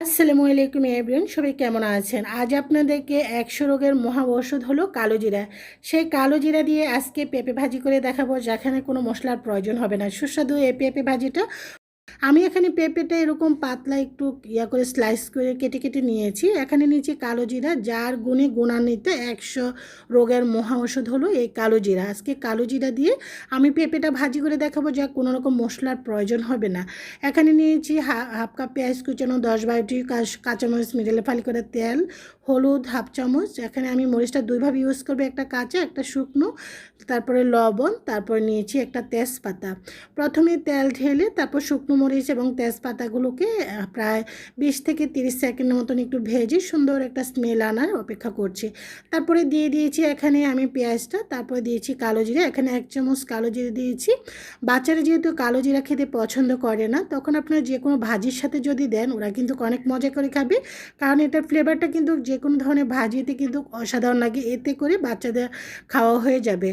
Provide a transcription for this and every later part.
আসসালামু আলাইকুম এভরিওয়ান সবাই কেমন আছেন? আজ আপনাদেরকে একশো রোগের মহা ঔষধ হলো কালো জিরা। সেই কালো জিরা দিয়ে আজকে পেঁপে ভাজি করে দেখাবো, যেখানে কোনো মশলার প্রয়োজন হবে না। সুস্বাদু এই পেঁপে ভাজিটা আমি এখানে পেঁপেটা এরকম পাতলা একটু ইয়া করে স্লাইস করে কেটে কেটে নিয়েছি। এখানে নিয়েছি কালো জিরা, যার গুণে গুণান্বিত একশো রোগের মহা ওষুধ হলো এই কালো জিরা। আজকে কালো জিরা দিয়ে আমি পেঁপেটা ভাজি করে দেখাবো যা কোনো রকম মশলার প্রয়োজন হবে না। এখানে নিয়েছি হাফ কাপ পেঁয়াজ কুচানো, দশ বারোটি কাঁচ- কাঁচামরিচ মিডলে ফালি করে তেল, হলুদ হাফ চামচ। এখানে আমি মরিচটা দুইভাবে ইউজ করব, একটা কাঁচা, একটা শুকনো, তারপরে লবণ, তারপরে নিয়েছি একটা তেজপাতা। প্রথমে তেল ঢেলে তারপর শুকনো মরিচ এবং তেজপাতাগুলোকে প্রায় বিশ থেকে তিরিশ সেকেন্ডের মতন একটু ভেজে সুন্দর একটা স্মেল আনার অপেক্ষা করছি। তারপরে দিয়ে দিয়েছি এখানে আমি পেঁয়াজটা, তারপরে দিয়েছি কালো জিরা। এখানে এক চামচ কালো জিরা দিয়েছি। বাচ্চারা যেহেতু কালো জিরা খেতে পছন্দ করে না, তখন আপনারা যে কোনো ভাজির সাথে যদি দেন, ওরা কিন্তু অনেক মজা করে খাবে। কারণ এটার ফ্লেভারটা কিন্তু যে কোনো ধরনের ভাজিতে কিন্তু অসাধারণ লাগে। এতে করে বাচ্চাদের খাওয়া হয়ে যাবে।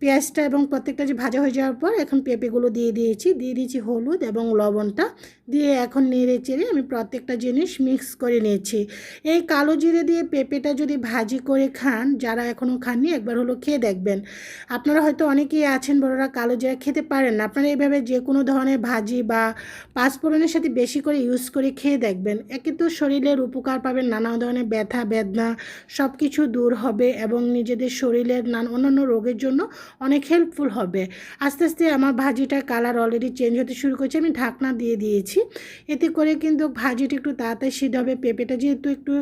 পেঁয়াজটা এবং প্রত্যেকটা যে ভাজা হয়ে যাওয়ার পর, এখন পেঁপেগুলো দিয়ে দিয়েছি। দিয়ে দিয়েছি হলুদ এবং লবণটা দিয়ে এখন নেড়ে চেড়ে আমি প্রত্যেকটা জিনিস মিক্স করে নিয়েছি। এই কালো জিরে দিয়ে পেঁপেটা যদি ভাজি করে খান, যারা এখনও খাননি একবার হলো খেয়ে দেখবেন। আপনারা হয়তো অনেকেই আছেন বড়রা কালো জিরা খেতে পারেন না, আপনারা এইভাবে যে কোনো ধরনের ভাজি বা পাঁচফোড়নের সাথে বেশি করে ইউজ করে খেয়ে দেখবেন। একে তো শরীরের উপকার পাবেন, নানা ধরনের ব্যথা, বেদনা সব কিছু দূর হবে এবং নিজেদের শরীরের নান, অন্যান্য রোগের জন্য অনেক হেল্পফুল হবে। আস্তে আস্তে আমার ভাজিটার কালার অলরেডি চেঞ্জ হতে শুরু করেছে, আমি ঢাকনা দিয়ে দিয়েছি। এতে করে কিন্তু ভাজিটা একটু তাড়াতাড়ি সিদ্ধ হবে। পেঁপেটা যেহেতু একটু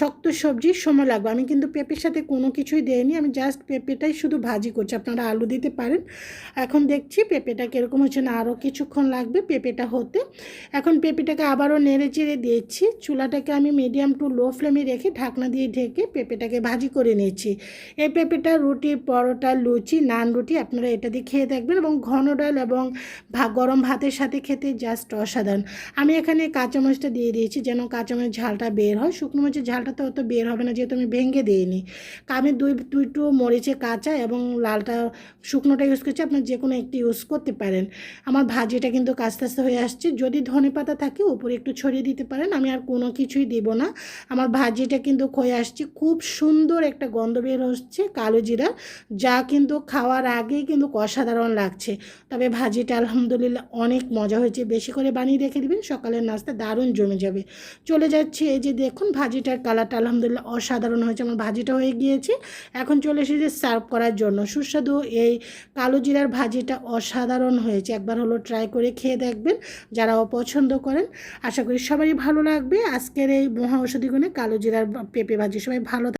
শক্ত সবজির সময় লাগবে। আমি কিন্তু পেঁপের সাথে কোনো কিছুই দেইনি। আমি জাস্ট পেঁপেটাই শুধু ভাজি করছি। আপনারা আলু দিতে পারেন। এখন দেখছি পেঁপেটা কীরকম হচ্ছে না। আরও কিছুক্ষণ লাগবে পেঁপেটা হতে। এখন পেঁপেটাকে আবারও নেড়ে চেড়ে দিয়েছি চুলাটাকে আমি মিডিয়াম টু লো ফ্লেমে রেখে ঢাকনা দিয়ে ঢেকে পেঁপেটাকে ভাজি করে নিয়েছি এই পেঁপেটা, রুটি, পরোটা, লুচি, নান রুটি আপনারা এটা দিয়ে খেয়ে দেখবেন এবং ঘন ডাল এবং গরম ভাতের সাথে খেতে জাস্ট অসাধারণ। আমি এখানে কাঁচামরিচটা দিয়ে দিয়েছি যেন কাঁচামরিচ ঝালটা বের হয়। শুকনো মরিচের ঝালটা তো অত বের হবে না যেহেতু আমি ভেঙে দিইনি। আমি দুই দুইটু মরিচে কাঁচা এবং লালটা, শুকনোটা ইউজ করছি। আপনার যে কোনো একটি ইউজ করতে পারেন। আমার ভাজিটা কিন্তু কাস্তে আস্তে হয়ে আসছে। যদি ধনে পাতা থাকে, উপরে একটু ছড়িয়ে দিতে পারেন। আমি আর কোনো কিছুই দিব না। আমার ভাজিটা কিন্তু হয়ে আসছে। খুব সুন্দর একটা গন্ধ বের হচ্ছে কালো জিরা, যা কিন্তু খাওয়ার আগেই কিন্তু অসাধারণ লাগছে। তবে ভাজিটা আলহামদুলিল্লাহ অনেক মজা হয়েছে। বেশি করে বানিয়ে রেখে দিবেন, সকালের নাস্তা দারুণ জমে যাবে। চলে যাচ্ছে এই যে দেখুন ভাজিটার কালারটা, আলহামদুলিল্লাহ অসাধারণ হয়েছে, আমার ভাজিটা হয়ে গিয়েছে। এখন চলে এসেছে সার্ভ করার জন্য। সুস্বাদু এই কালো জিরার ভাজিটা অসাধারণ হয়েছে। একবার হলো ট্রাই করে খেয়ে দেখবেন, যারা অপছন্দ করেন। আশা করি সবারই ভালো লাগবে। আজকের এই মহা ঔষধি গুণে কালো জিরার পেঁপে ভাজি সবাই ভালো